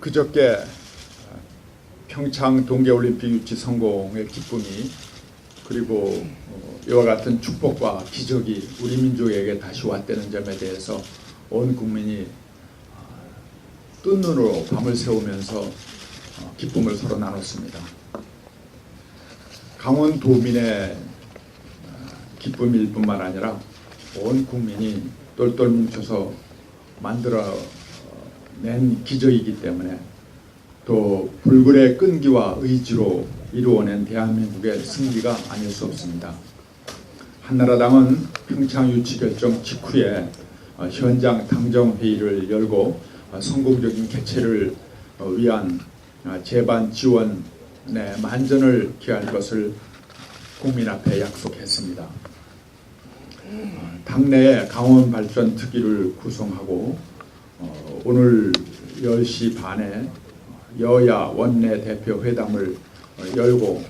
그저께 평창 동계올림픽 유치 성공의 기쁨이 그리고 어, 이와 같은 축복과 기적이 우리 민족에게 다시 왔다는 점에 대해서 온 국민이 어, 뜬 눈으로 밤을 새우면서 어, 기쁨을 서로 나눴습니다. 강원 도민의 어, 기쁨일 뿐만 아니라 온 국민이 똘똘 뭉쳐서 만들어 어, 낸 기적이기 때문에 또 불굴의 끈기와 의지로 이루어낸 대한민국의 승리가 아닐 수 없습니다. 한나라당은 평창 유치 결정 직후에 어, 현장 당정 회의를 열고 어, 성공적인 개최를 어, 위한 어, 재반 지원에 만전을 기할 것을 국민 앞에 약속했습니다. 어, 당내에 강원 발전 특위를 구성하고 어, 오늘 10시 반에 여야 원내 대표 회담을 어, 열고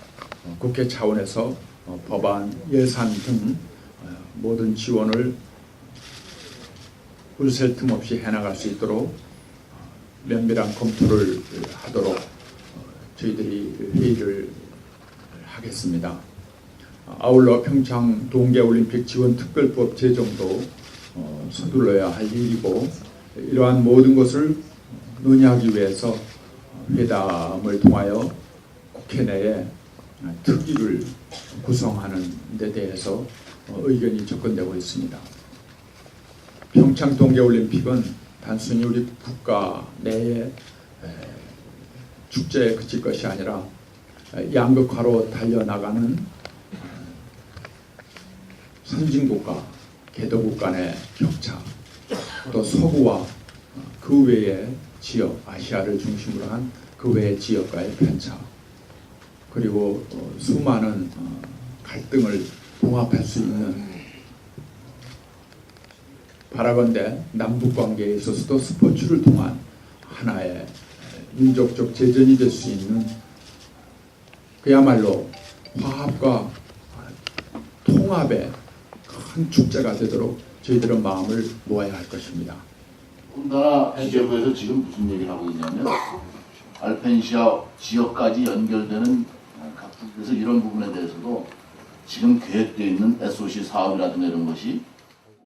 어, 국회 차원에서 어, 법안, 예산 등 어, 모든 지원을 울셀 틈 없이 해나갈 수 있도록 어, 면밀한 검토를 하도록 어, 저희들이 회의를 하겠습니다. 어, 아울러 평창 동계올림픽 지원특별법 제정도 어, 서둘러야 할 일이고 이러한 모든 것을 논의하기 위해서 회담을 통하여 국회 내에 특위를 구성하는 데 대해서 어, 의견이 접근되고 있습니다. 평창 동계올림픽은 단순히 우리 국가 내의 에, 축제에 그칠 것이 아니라 에, 양극화로 달려나가는 선진국가, 개도국 간의 격차, 또 서구와 그 외의 지역, 아시아를 중심으로 한 그 외의 지역과의 편차, 그리고 어, 수많은 어, 갈등을 봉합할 수 있는 바라건대 남북 관계에 있어서도 스포츠를 통한 하나의 민족적 재전이 될 수 있는 그야말로 화합과 통합의 큰 축제가 되도록 저희들은 마음을 모아야 할 것입니다. 군다나 기재부에서 지금 무슨 얘기를 하고 있냐면 알펜시아 지역까지 연결되는 각국에서 이런 부분에 대해서도 지금 계획되어 있는 SOC 사업이라든가 이런 것이